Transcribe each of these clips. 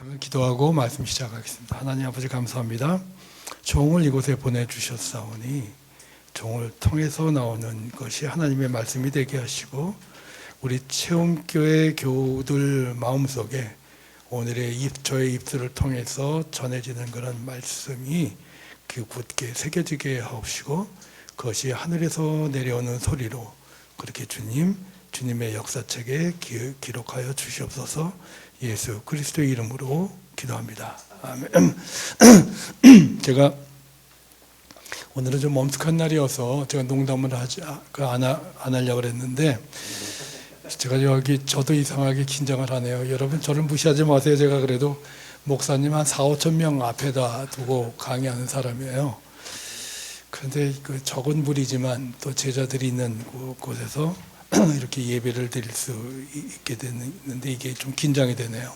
잠깐 기도하고 말씀 시작하겠습니다. 하나님 아버지 감사합니다. 종을 이곳에 보내주셨사오니 종을 통해서 나오는 것이 하나님의 말씀이 되게 하시고 우리 체험교회 교우들 마음속에 오늘의 입, 저의 입술을 통해서 전해지는 그런 말씀이 그 굳게 새겨지게 하옵시고 그것이 하늘에서 내려오는 소리로 그렇게 주님 주님의 역사책에 기, 기록하여 주시옵소서 예수 그리스도의 이름으로 기도합니다. 아멘. 제가 오늘은 좀 엄숙한 날이어서 제가 농담을 하지 아, 그안 안 하려고 그랬는데 제가 여기 저도 이상하게 긴장을 하네요. 여러분 저를 무시하지 마세요. 제가 그래도 목사님 한 4, 5천 명 앞에다 두고 강의하는 사람이에요. 그런데 그 적은 무리지만 또 제자들이 있는 그 곳에서 이렇게 예배를 드릴 수 있게 됐는데 이게 좀 긴장이 되네요.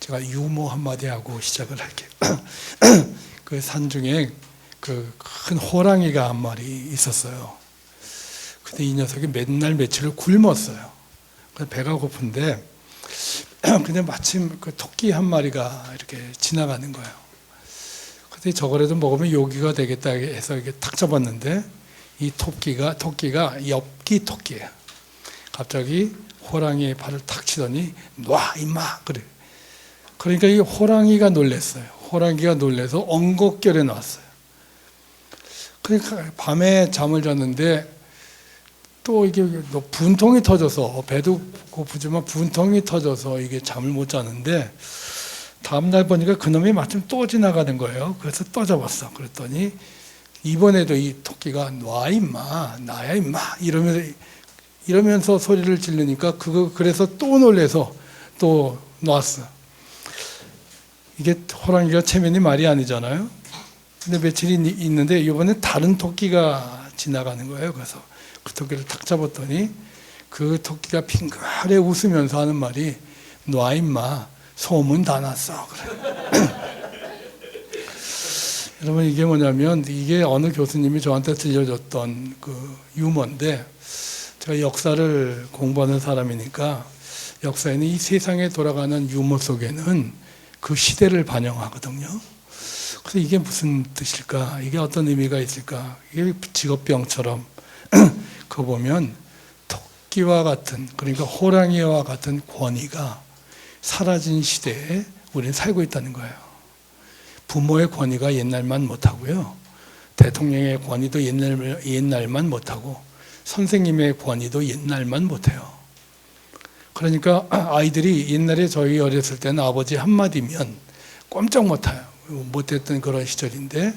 제가 유머 한마디 하고 시작을 할게요. 그 산 중에 그 큰 호랑이가 한 마리 있었어요. 근데 이 녀석이 맨날 며칠을 굶었어요. 배가 고픈데 근데 마침 그 토끼 한 마리가 이렇게 지나가는 거예요. 근데 저거라도 먹으면 요기가 되겠다 해서 이게 탁 잡았는데 이 토끼가 토끼가 엽기 토끼예요. 갑자기 호랑이의 발을 탁 치더니 놔 임마 그래. 그러니까 이 호랑이가 놀랬어요. 호랑이가 놀래서 엉겁결에 나왔어요. 그러니까 밤에 잠을 잤는데 또 이게 분통이 터져서 배도 고프지만 분통이 터져서 이게 잠을 못 자는데 다음 날 보니까 그놈이 마침 또 지나가는 거예요. 그래서 또 잡았어. 그랬더니 이번에도 이 토끼가 놔 임마 나야 임마 이러면서 이러면서 소리를 지르니까 그거 그래서 또 놀래서 또 놨어. 이게 호랑이가 체면이 말이 아니잖아요. 근데 며칠이 있는데 이번에 다른 토끼가 지나가는 거예요. 그래서 그 토끼를 탁 잡았더니 그 토끼가 핑크하게 웃으면서 하는 말이 놔 임마 소문 다 났어. 그래. 여러분 이게 뭐냐면 이게 어느 교수님이 저한테 들려줬던 그 유머인데 제가 역사를 공부하는 사람이니까 역사에는 이 세상에 돌아가는 유머 속에는 그 시대를 반영하거든요. 그래서 이게 무슨 뜻일까? 이게 어떤 의미가 있을까? 이게 직업병처럼 그 보면 토끼와 같은 그러니까 호랑이와 같은 권위가 사라진 시대에 우리는 살고 있다는 거예요. 부모의 권위가 옛날만 못하고요. 대통령의 권위도 옛날, 옛날만 못하고 선생님의 권위도 옛날만 못해요. 그러니까 아이들이 옛날에 저희 어렸을 때는 아버지 한마디면 꼼짝 못해요. 못했던 그런 시절인데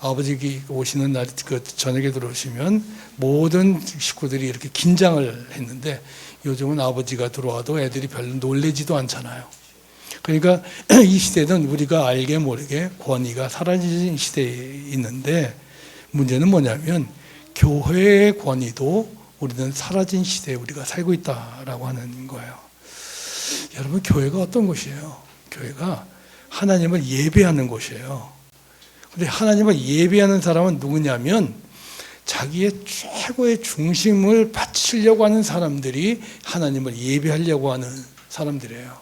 아버지 오시는 날, 그 저녁에 들어오시면 모든 식구들이 이렇게 긴장을 했는데 요즘은 아버지가 들어와도 애들이 별로 놀래지도 않잖아요. 그러니까 이 시대는 우리가 알게 모르게 권위가 사라진 시대에 있는데 문제는 뭐냐면 교회의 권위도 우리는 사라진 시대에 우리가 살고 있다라고 하는 거예요. 여러분 교회가 어떤 곳이에요? 교회가 하나님을 예배하는 곳이에요. 근데 하나님을 예배하는 사람은 누구냐면 자기의 최고의 중심을 바치려고 하는 사람들이 하나님을 예배하려고 하는 사람들이에요.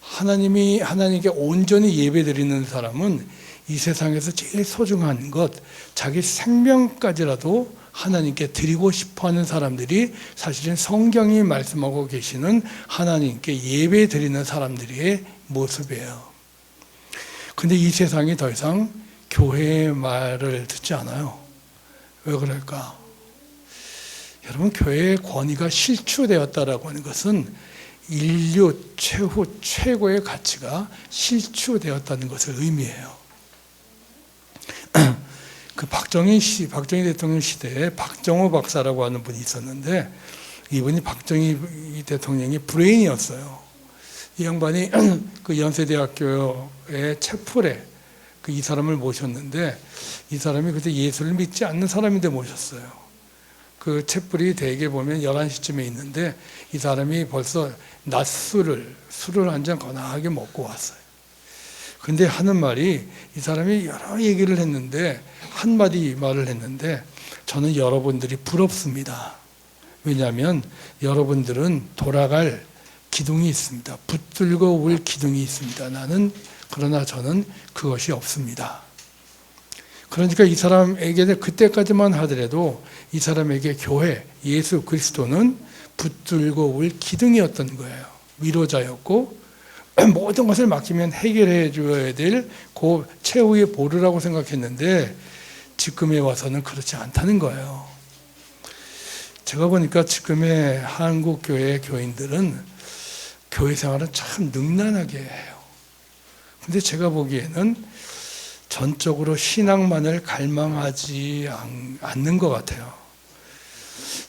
하나님이 하나님께 온전히 예배드리는 사람은 이 세상에서 제일 소중한 것, 자기 생명까지라도 하나님께 드리고 싶어 하는 사람들이 사실은 성경이 말씀하고 계시는 하나님께 예배 드리는 사람들의 모습이에요. 근데 이 세상이 더 이상 교회의 말을 듣지 않아요. 왜 그럴까? 여러분, 교회의 권위가 실추되었다라고 하는 것은 인류 최후 최고의 가치가 실추되었다는 것을 의미해요. 그 박정희 씨, 박정희 대통령 시대에 박정호 박사라고 하는 분이 있었는데 이분이 박정희 대통령의 브레인이었어요. 이 양반이 그 연세대학교의 채플에 그 이 사람을 모셨는데 이 사람이 그때 예수를 믿지 않는 사람인데 모셨어요. 그 채플이 대개 보면 11시쯤에 있는데 이 사람이 벌써 낮술을 술을 한 잔 거나하게 먹고 왔어요. 근데 하는 말이 이 사람이 여러 얘기를 했는데 한마디 말을 했는데 저는 여러분들이 부럽습니다. 왜냐하면 여러분들은 돌아갈 기둥이 있습니다. 붙들고 올 기둥이 있습니다. 나는 그러나 저는 그것이 없습니다. 그러니까 이 사람에게 그때까지만 하더라도 이 사람에게 교회 예수 그리스도는 붙들고 올 기둥이었던 거예요. 위로자였고 모든 것을 맡기면 해결해 줘야 될 그 최후의 보루라고 생각했는데 지금에 와서는 그렇지 않다는 거예요. 제가 보니까 지금의 한국 교회 교인들은 교회 생활은 참 능란하게 해요. 근데 제가 보기에는 전적으로 신앙만을 갈망하지 않- 않는 것 같아요.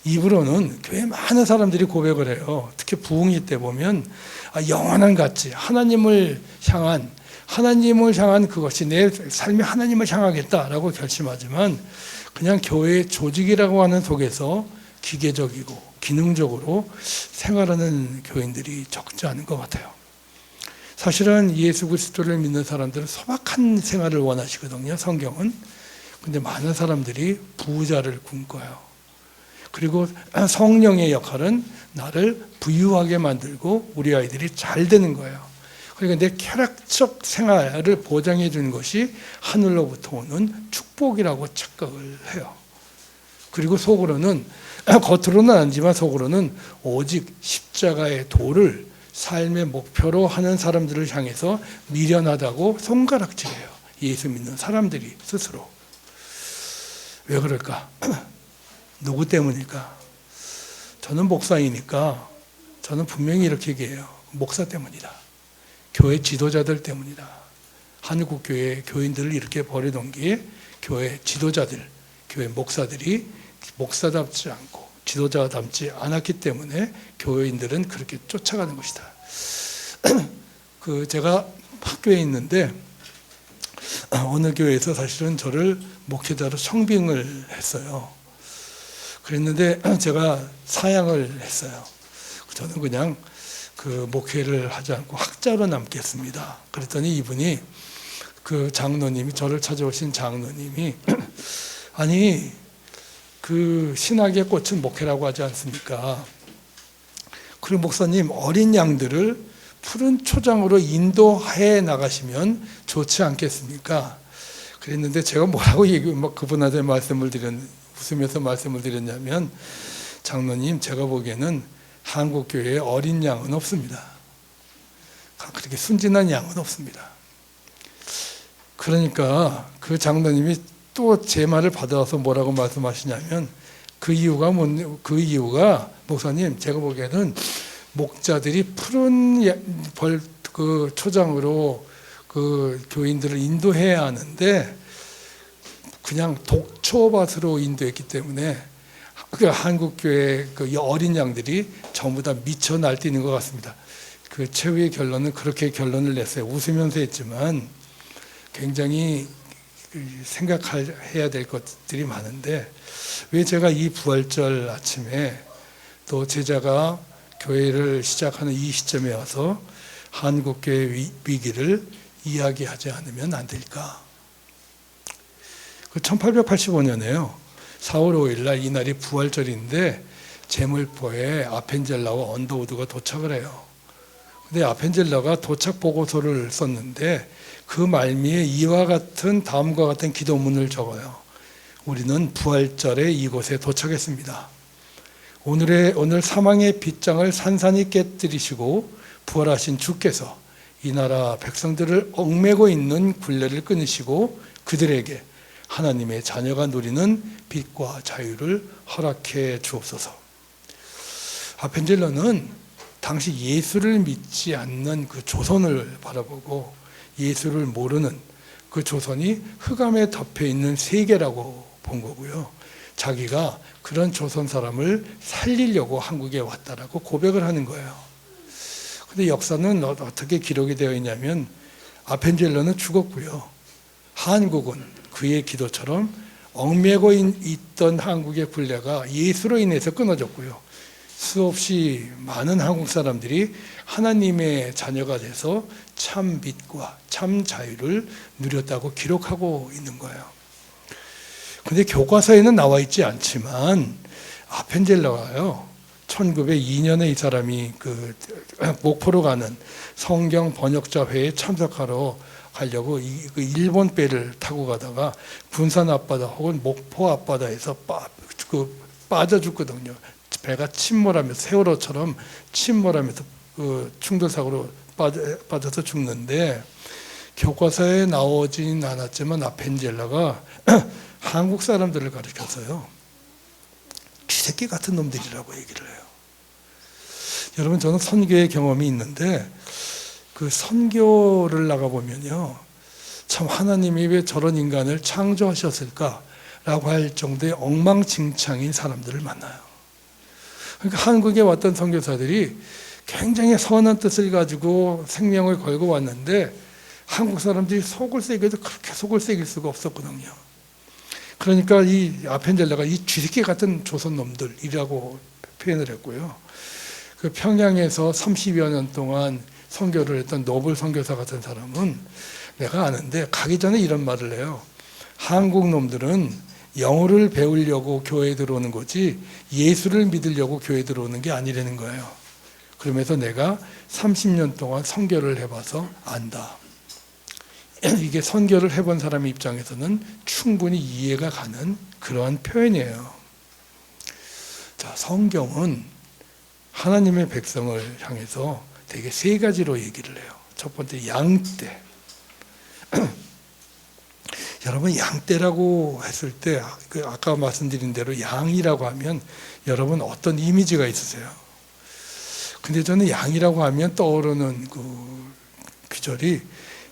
입으로는 교회 많은 사람들이 고백을 해요. 특히 부흥이 때 보면 아, 영원한 가치, 하나님을 향한 하나님을 향한 그것이 내 삶이 하나님을 향하겠다라고 결심하지만 그냥 교회의 조직이라고 하는 속에서 기계적이고 기능적으로 생활하는 교인들이 적지 않은 것 같아요. 사실은 예수 그리스도를 믿는 사람들은 소박한 생활을 원하시거든요. 성경은. 근데 많은 사람들이 부자를 꿈꿔요. 그리고 성령의 역할은 나를 부유하게 만들고 우리 아이들이 잘 되는 거예요. 그러니까 내 쾌락적 생활을 보장해 주는 것이 하늘로부터 오는 축복이라고 착각을 해요. 그리고 속으로는 겉으로는 아니지만 속으로는 오직 십자가의 도를 삶의 목표로 하는 사람들을 향해서 미련하다고 손가락질해요. 예수 믿는 사람들이 스스로. 왜 그럴까? 누구 때문일까? 저는 목사이니까 저는 분명히 이렇게 얘기해요. 목사 때문이다. 교회 지도자들 때문이다. 한국 교회 교인들을 이렇게 버리던 게 교회 지도자들, 교회 목사들이 목사답지 않고 지도자답지 않았기 때문에 교회인들은 그렇게 쫓아가는 것이다. 그 제가 학교에 있는데 어느 교회에서 사실은 저를 목회자로 청빙을 했어요. 그랬는데 제가 사양을 했어요. 저는 그냥 그 목회를 하지 않고 학자로 남겠습니다. 그랬더니 이분이 그 장로님이 저를 찾아오신 장로님이 아니 그 신학의 꽃은 목회라고 하지 않습니까? 그리고 목사님 어린 양들을 푸른 초장으로 인도해 나가시면 좋지 않겠습니까? 그랬는데 제가 뭐라고 얘기, 뭐 그분한테 말씀을 드렸, 웃으면서 말씀을 드렸냐면 장로님 제가 보기에는 한국 교회에 어린 양은 없습니다. 그렇게 순진한 양은 없습니다. 그러니까 그 장로님이 또 제 말을 받아서 뭐라고 말씀하시냐면 그 이유가 뭔, 그 이유가 목사님 제가 보기에는 목자들이 푸른 예- 벌, 그 초장으로 그 교인들을 인도해야 하는데 그냥 독초밭으로 인도했기 때문에 그 한국 교회 그 어린 양들이 전부 다 미쳐 날뛰는 것 같습니다. 그 최후의 결론은 그렇게 결론을 냈어요. 웃으면서 했지만 굉장히 그 생각해야 될 것들이 많은데 왜 제가 이 부활절 아침에 또 제자가 교회를 시작하는 이 시점에 와서 한국 교회 위- 위기를 이야기하지 않으면 안 될까? 그 1885년에요. 4월 5일 날 이날이 부활절인데 제물포에 아펜젤라와 언더우드가 도착을 해요. 근데 아펜젤라가 도착 보고서를 썼는데 그 말미에 이와 같은 다음과 같은 기도문을 적어요. 우리는 부활절에 이곳에 도착했습니다. 오늘의 오늘 사망의 빗장을 산산히 깨뜨리시고 부활하신 주께서 이 나라 백성들을 얽매고 있는 굴레를 끊으시고 그들에게 하나님의 자녀가 누리는 빛과 자유를 허락해 주옵소서. 아펜젤러는 당시 예수를 믿지 않는 그 조선을 바라보고 예수를 모르는 그 조선이 흑암에 덮여 있는 세계라고 본 거고요. 자기가 그런 조선 사람을 살리려고 한국에 왔다라고 고백을 하는 거예요. 근데 역사는 어- 어떻게 기록이 되어 있냐면 아펜젤러는 죽었고요. 한국은 그의 기도처럼 얽매고 있- 있던 한국의 굴레가 예수로 인해서 끊어졌고요. 수없이 많은 한국 사람들이 하나님의 자녀가 돼서 참 빛과 참 자유를 누렸다고 기록하고 있는 거예요. 근데 교과서에는 나와 있지 않지만 아펜젤러가요. 1902년에 이 사람이 그 목포로 가는 성경 번역자 회에 참석하러 가려고 이, 그 일본 배를 타고 가다가 군산 앞바다 혹은 목포 앞바다에서 빠, 그 빠져 죽거든요. 배가 침몰하면서 세월호처럼 침몰하면서 그 충돌 사고로 빠져, 빠져서 죽는데 교과서에 나오진 않았지만 아펜젤라가 한국 사람들을 가르쳐서요. 쥐새끼 같은 놈들이라고 얘기를 해요. 여러분 저는 선교의 경험이 있는데 그 선교를 나가 보면요. 참 하나님이 왜 저런 인간을 창조하셨을까라고 할 정도의 엉망진창인 사람들을 만나요. 그러니까 한국에 왔던 선교사들이 굉장히 선한 뜻을 가지고 생명을 걸고 왔는데 한국 사람들이 속을 새겨도 그렇게 속을 새길 수가 없었거든요. 그러니까 이 아펜젤라가 이 쥐새끼 같은 조선 놈들이라고 표현을 했고요. 그 평양에서 30여 년 동안 선교를 했던 노블 선교사 같은 사람은 내가 아는데 가기 전에 이런 말을 해요. 한국 놈들은 영어를 배우려고 교회에 들어오는 거지 예수를 믿으려고 교회에 들어오는 게 아니라는 거예요. 그러면서 내가 30년 동안 선교를 해봐서 안다. 이게 선교를 해본 사람의 입장에서는 충분히 이해가 가는 그러한 표현이에요. 자, 성경은 하나님의 백성을 향해서 되게 세 가지로 얘기를 해요. 첫 번째 양떼. 여러분 양떼라고 했을 때그 아까 말씀드린 대로 양이라고 하면 여러분 어떤 이미지가 있으세요? 근데 저는 양이라고 하면 떠오르는 그 귀절이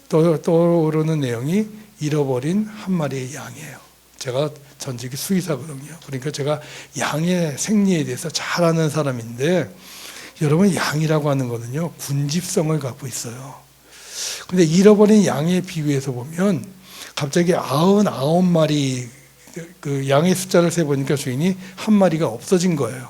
떠- 떠오르는 내용이 잃어버린 한 마리의 양이에요. 제가 전직이 수의사거든요. 그러니까 제가 양의 생리에 대해서 잘 아는 사람인데 여러분 양이라고 하는 거는요 군집성을 갖고 있어요. 근데 잃어버린 양의 비유에서 보면 갑자기 아흔 아홉 마리 그 양의 숫자를 세 보니까 주인이 한 마리가 없어진 거예요.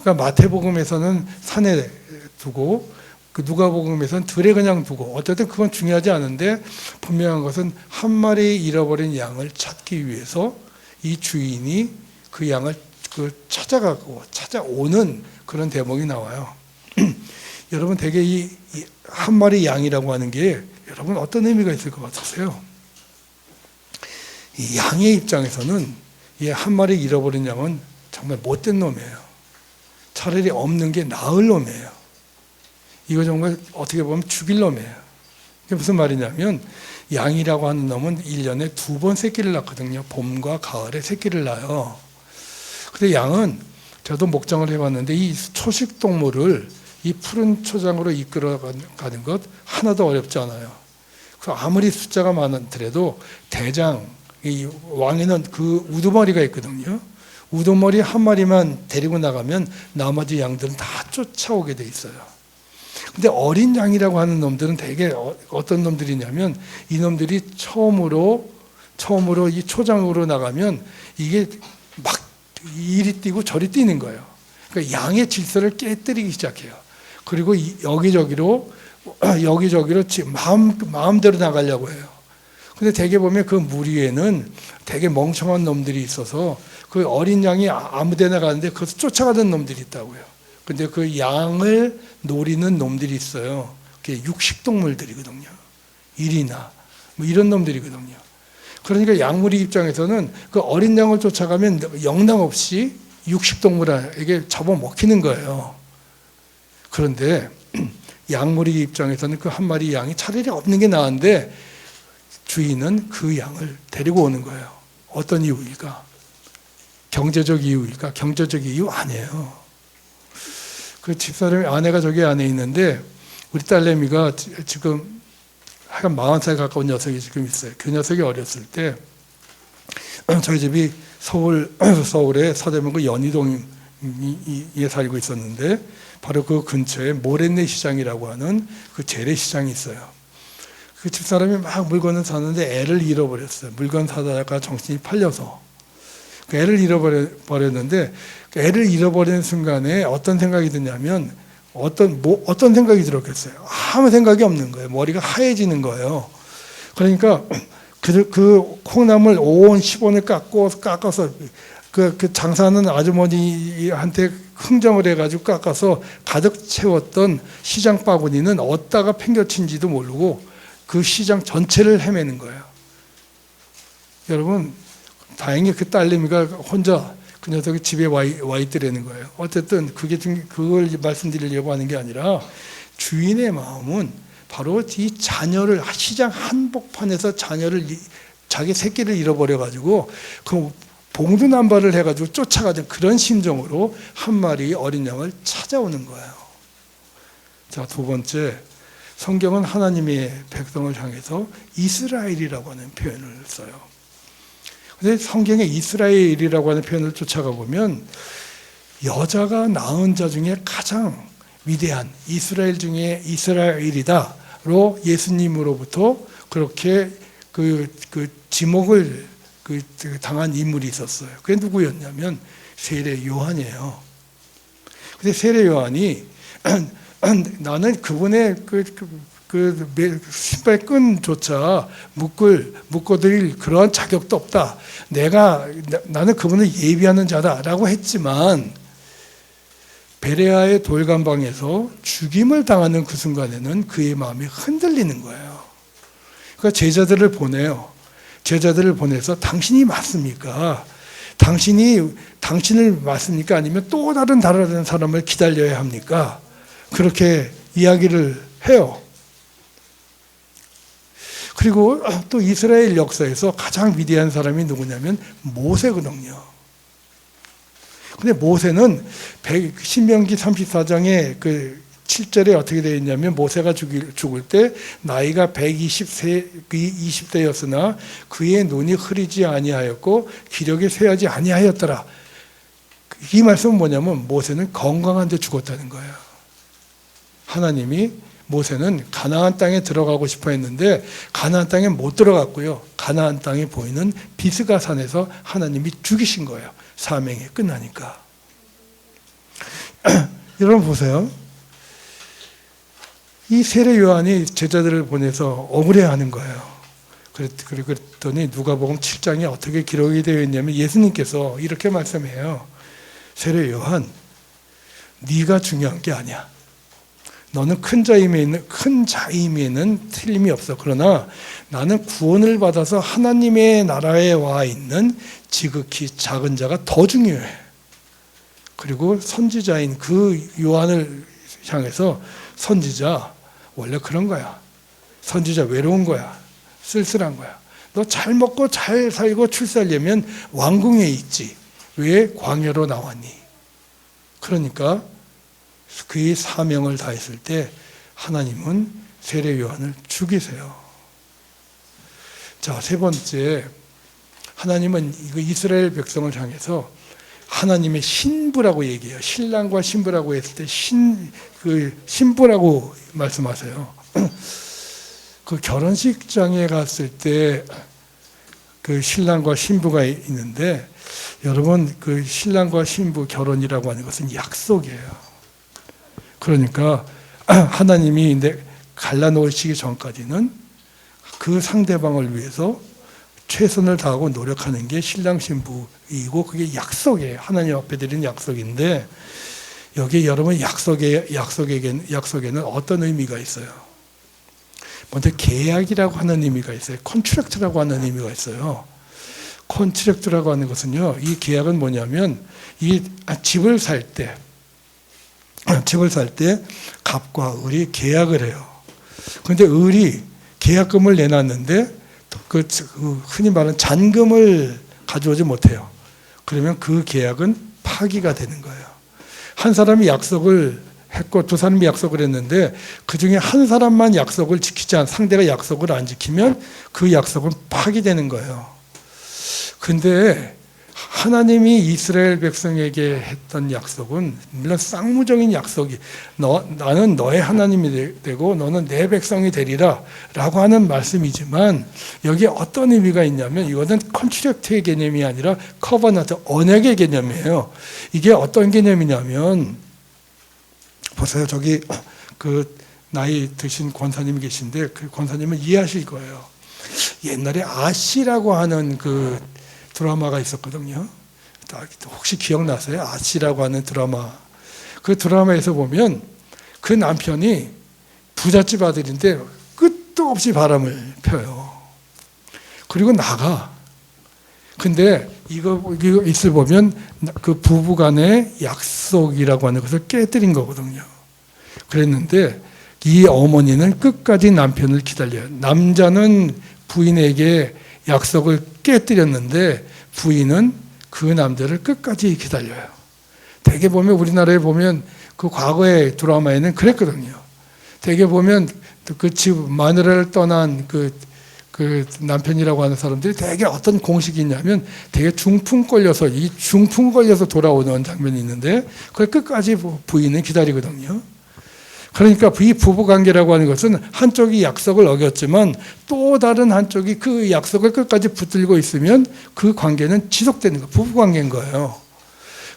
그러니까 마태복음에서는 산에 두고 그 누가복음에서는 들에 그냥 두고 어쨌든 그건 중요하지 않은데 분명한 것은 한 마리 잃어버린 양을 찾기 위해서 이 주인이 그 양을 그 찾아가고 찾아오는 그런 대목이 나와요. 여러분 되게 이 한 마리 양이라고 하는 게 여러분 어떤 의미가 있을 것 같으세요? 이 양의 입장에서는 이 한 마리 잃어버린 양은 정말 못된 놈이에요. 차라리 없는 게 나을 놈이에요. 이거 정말 어떻게 보면 죽일 놈이에요. 그게 무슨 말이냐면 양이라고 하는 놈은 1년에 두 번 새끼를 낳거든요. 봄과 가을에 새끼를 낳아요. 근데 양은 저도 목장을 해봤는데 이 초식 동물을 이 푸른 초장으로 이끌어 가는 것 하나도 어렵지 않아요. 그 아무리 숫자가 많더라도 대장 이 왕에는 그 우두머리가 있거든요. 우두머리 한 마리만 데리고 나가면 나머지 양들은 다 쫓아오게 돼 있어요. 근데 어린 양이라고 하는 놈들은 되게 어- 어떤 놈들이냐면 이 놈들이 처음으로 처음으로 이 초장으로 나가면 이게 막 이리 뛰고 저리 뛰는 거예요. 그러니까 양의 질서를 깨뜨리기 시작해요. 그리고 이- 여기저기로 여기저기로 지- 마음 마음대로 나가려고 해요. 근데 대개 보면 그 무리에는 되게 멍청한 놈들이 있어서 그 어린 양이 아- 아무데나 가는데 그것을 쫓아가던 놈들이 있다고요. 근데 그 양을 노리는 놈들이 있어요. 그게 육식동물들이거든요. 일이나 뭐 이런 놈들이거든요. 그러니까 양무리 입장에서는 그 어린 양을 쫓아가면 영당 없이 육식 동물에게 잡아먹히는 거예요. 그런데 양무리 입장에서는 그 한 마리 양이 차라리 없는 게 나은데 주인은 그 양을 데리고 오는 거예요. 어떤 이유일까? 경제적 이유일까? 경제적 이유 아니에요. 그 집사람의 아내가 저기 안에 있는데 우리 딸내미가 지- 지금 하여간 40살 가까운 녀석이 지금 있어요. 그 녀석이 어렸을 때 저희 집이 서울 서울의 서대문구 연희동에 살고 있었는데 바로 그 근처에 모래내 시장이라고 하는 그 재래시장이 있어요. 그 집사람이 막 물건을 사는데 애를 잃어버렸어요. 물건 사다가 정신이 팔려서 그 애를 잃어버렸는데 그 애를 잃어버리는 순간에 어떤 생각이 드냐면 어떤 뭐 어떤 생각이 들었겠어요. 아무 생각이 없는 거예요. 머리가 하얘지는 거예요. 그러니까 그, 그 콩나물 5원 10원을 깎고 깎아서 그, 그 장사하는 아주머니한테 흥정을 해가지고 깎아서 가득 채웠던 시장 바구니는 어디다가 팽겨친지도 모르고 그 시장 전체를 헤매는 거예요. 여러분 다행히 그 딸내미가 혼자 그 녀석이 집에 와, 있- 와 있더라는 거예요. 어쨌든 그게 중 그걸 말씀드리려고 하는 게 아니라 주인의 마음은 바로 이 자녀를 시장 한복판에서 자녀를 이- 자기 새끼를 잃어버려 가지고 그 봉두 남발을 해가지고 쫓아가는 그런 심정으로 한 마리 어린 양을 찾아오는 거예요. 자 두 번째 성경은 하나님의 백성을 향해서 이스라엘이라고 하는 표현을 써요. 근데 성경에 이스라엘이라고 하는 표현을 쫓아가 보면 여자가 낳은 자 중에 가장 위대한 이스라엘 중에 이스라엘이다로 예수님으로부터 그렇게 그, 그 지목을 그, 그 당한 인물이 있었어요. 그게 누구였냐면 세례 요한이에요. 근데 세례 요한이 나는 그분의 그, 그, 그 매- 신발 끈조차 묶을 묶어드릴 그러한 자격도 없다. 내가 나- 나는 그분을 예비하는 자다라고 했지만 베레아의 돌감방에서 죽임을 당하는 그 순간에는 그의 마음이 흔들리는 거예요. 그러니까 제자들을 보내요. 제자들을 보내서 당신이 맞습니까? 당신이 당신을 맞습니까? 아니면 또 다른 다른 사람을 기다려야 합니까? 그렇게 이야기를 해요. 그리고 또 이스라엘 역사에서 가장 위대한 사람이 누구냐면 모세거든요. 근데 모세는 백- 신명기 34장에 그 7절에 어떻게 되어 있냐면 모세가 죽일, 죽을 때 나이가 120세 20대였으나 그의 눈이 흐리지 아니하였고 기력이 쇠하지 아니하였더라. 이 말씀은 뭐냐면 모세는 건강한데 죽었다는 거예요. 하나님이 모세는 가나안 땅에 들어가고 싶어 했는데 가나안 땅에 못 들어갔고요. 가나안 땅에 보이는 비스가 산에서 하나님이 죽이신 거예요. 사명이 끝나니까. 여러분 보세요. 이 세례 요한이 제자들을 보내서 억울해하는 거예요. 그랬더니 누가복음 7장에 어떻게 기록이 되어 있냐면 예수님께서 이렇게 말씀해요. 세례 요한, 네가 중요한 게 아니야. 너는 큰 자임에 있는 큰 자임에는 틀림이 없어. 그러나 나는 구원을 받아서 하나님의 나라에 와 있는 지극히 작은 자가 더 중요해. 그리고 선지자인 그 요한을 향해서 선지자 원래 그런 거야. 선지자 외로운 거야. 쓸쓸한 거야. 너 잘 먹고 잘 살고 출세하려면 왕궁에 있지. 왜 광야로 나왔니? 그러니까 그의 사명을 다했을 때 하나님은 세례 요한을 죽이세요. 자, 세 번째 하나님은 이거 이스라엘 백성을 향해서 하나님의 신부라고 얘기해요. 신랑과 신부라고 했을 때 신, 그 신부라고 말씀하세요. 그 결혼식장에 갔을 때 그 신랑과 신부가 있는데 여러분 그 신랑과 신부 결혼이라고 하는 것은 약속이에요. 그러니까 하나님이 이제 갈라놓으시기 전까지는 그 상대방을 위해서 최선을 다하고 노력하는 게 신랑 신부이고 그게 약속이에요. 하나님 앞에 드리는 약속인데 여기 여러분 약속에 약속에게 약속에는 어떤 의미가 있어요? 먼저 계약이라고 하는 의미가 있어요. 컨트랙트라고 하는 의미가 있어요. 컨트랙트라고 하는 것은요. 이 계약은 뭐냐면 이 집을 살 때 집을 살 때 갑과 을이 계약을 해요. 그런데 을이 계약금을 내놨는데 그, 그 흔히 말하는 잔금을 가져오지 못해요. 그러면 그 계약은 파기가 되는 거예요. 한 사람이 약속을 했고 두 사람이 약속을 했는데 그 중에 한 사람만 약속을 지키지 않 상대가 약속을 안 지키면 그 약속은 파기되는 거예요. 근데 하나님이 이스라엘 백성에게 했던 약속은 물론 쌍무적인 약속이 너 나는 너의 하나님이 되고 너는 내 백성이 되리라 라고 하는 말씀이지만 여기에 어떤 의미가 있냐면 이것은 컨트랙트의 개념이 아니라 커버넌트 언약의 개념이에요. 이게 어떤 개념이냐면 보세요. 저기 그 나이 드신 권사님이 계신데 그 권사님은 이해하실 거예요. 옛날에 아시라고 하는 그 드라마가 있었거든요. 혹시 기억나세요? 아시라고 하는 드라마 그 드라마에서 보면 그 남편이 부잣집 아들인데 끝도 없이 바람을 펴요. 그리고 나가. 근데 이거 있을 보면 그 부부 간의 약속이라고 하는 것을 깨뜨린 거거든요. 그랬는데 이 어머니는 끝까지 남편을 기다려요. 남자는 부인에게 약속을 깨뜨렸는데 부인은 그 남자를 끝까지 기다려요. 대개 보면 우리나라에 보면 그 과거의 드라마에는 그랬거든요. 대개 보면 그 집 마누라를 떠난 그, 그 남편이라고 하는 사람들이 대개 어떤 공식이 있냐면 되게 중풍 걸려서 이 중풍 걸려서 돌아오는 장면이 있는데 그걸 끝까지 부인은 기다리거든요. 그러니까 이 부부 관계라고 하는 것은 한쪽이 약속을 어겼지만 또 다른 한쪽이 그 약속을 끝까지 붙들고 있으면 그 관계는 지속되는 거 부부 관계인 거예요.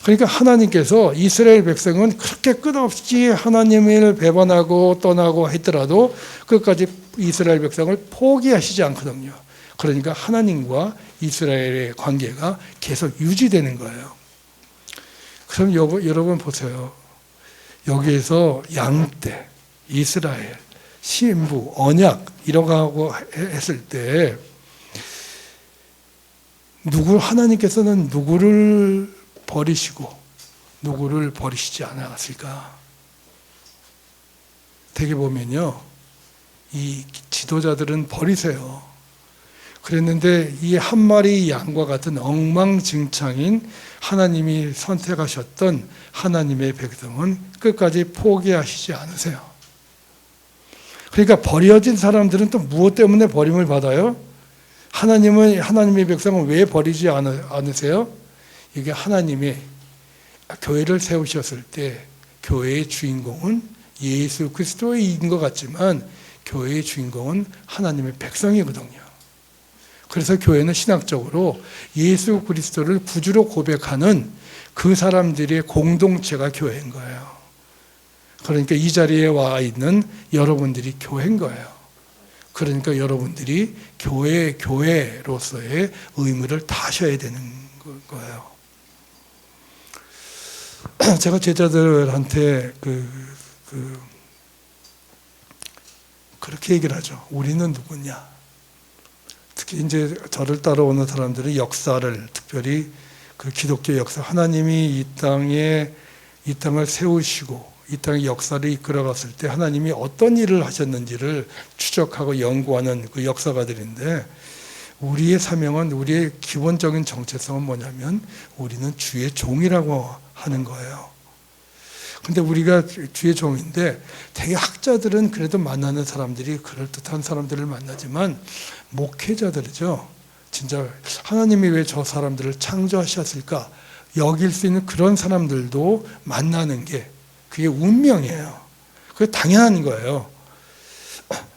그러니까 하나님께서 이스라엘 백성은 그렇게 끝없이 하나님을 배반하고 떠나고 했더라도 끝까지 이스라엘 백성을 포기하시지 않거든요. 그러니까 하나님과 이스라엘의 관계가 계속 유지되는 거예요. 그럼 여러분 보세요. 여기에서 양떼, 이스라엘, 신부, 언약 이러고 했을 때 누구 하나님께서는 누구를 버리시고 누구를 버리시지 않았을까? 되게 보면요. 이 지도자들은 버리세요. 그랬는데 이 한 마리 양과 같은 엉망진창인 하나님이 선택하셨던 하나님의 백성은 끝까지 포기하시지 않으세요. 그러니까 버려진 사람들은 또 무엇 때문에 버림을 받아요? 하나님은 하나님의 백성은 왜 버리지 않으세요? 이게 하나님이 교회를 세우셨을 때 교회의 주인공은 예수 그리스도인 것 같지만 교회의 주인공은 하나님의 백성이거든요. 그래서 교회는 신학적으로 예수 그리스도를 구주로 고백하는 그 사람들의 공동체가 교회인 거예요. 그러니까 이 자리에 와 있는 여러분들이 교회인 거예요. 그러니까 여러분들이 교회, 교회로서의 의무를 다셔야 되는 거예요. 제가 제자들한테 그, 그, 그렇게 얘기를 하죠. 우리는 누구냐? 특히 이제 저를 따라오는 사람들은 역사를 특별히 그 기독교 역사 하나님이 이 땅에 이 땅을 세우시고 이 땅의 역사를 이끌어갔을 때 하나님이 어떤 일을 하셨는지를 추적하고 연구하는 그 역사가들인데 우리의 사명은 우리의 기본적인 정체성은 뭐냐면 우리는 주의 종이라고 하는 거예요. 근데 우리가 주의 종인데 되게 학자들은 그래도 만나는 사람들이 그럴듯한 사람들을 만나지만 목회자들이죠. 진짜 하나님이 왜 저 사람들을 창조하셨을까? 여길 수 있는 그런 사람들도 만나는 게 그게 운명이에요. 그게 당연한 거예요.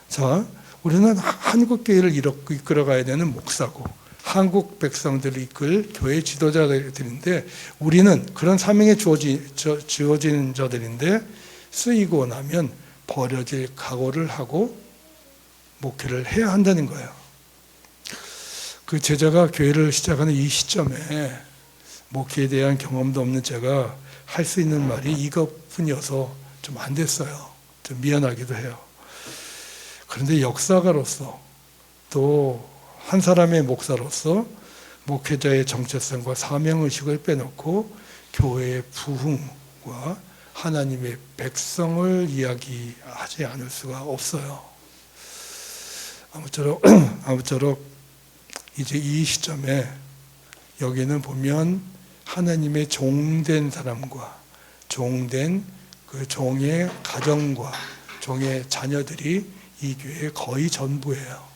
자, 우리는 한국 교회를 이끌어 가야 되는 목사고 한국 백성들을 이끌 교회 지도자들인데 우리는 그런 사명에 주어진, 주어진 자들인데 쓰이고 나면 버려질 각오를 하고 목회를 해야 한다는 거예요. 그 제자가 교회를 시작하는 이 시점에 목회에 대한 경험도 없는 제가 할 수 있는 말이 이것뿐이어서 좀 안 됐어요. 좀 미안하기도 해요. 그런데 역사가로서 또 한 사람의 목사로서 목회자의 정체성과 사명의식을 빼놓고 교회의 부흥과 하나님의 백성을 이야기하지 않을 수가 없어요. 아무쪼록, 아무쪼록 이제 이 시점에 여기는 보면 하나님의 종된 사람과 종된 그 종의 가정과 종의 자녀들이 이 교회의 거의 전부예요.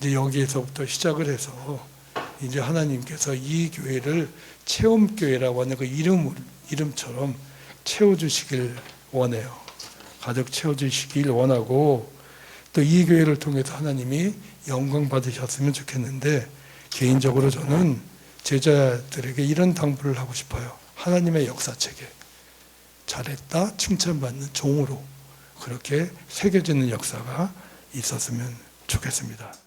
이제 여기에서부터 시작을 해서 이제 하나님께서 이 교회를 체험교회라고 하는 그 이름, 이름처럼 채워주시길 원해요. 가득 채워주시길 원하고 또 이 교회를 통해서 하나님이 영광 받으셨으면 좋겠는데 개인적으로 저는 제자들에게 이런 당부를 하고 싶어요. 하나님의 역사책에 잘했다 칭찬받는 종으로 그렇게 새겨지는 역사가 있었으면 좋겠습니다.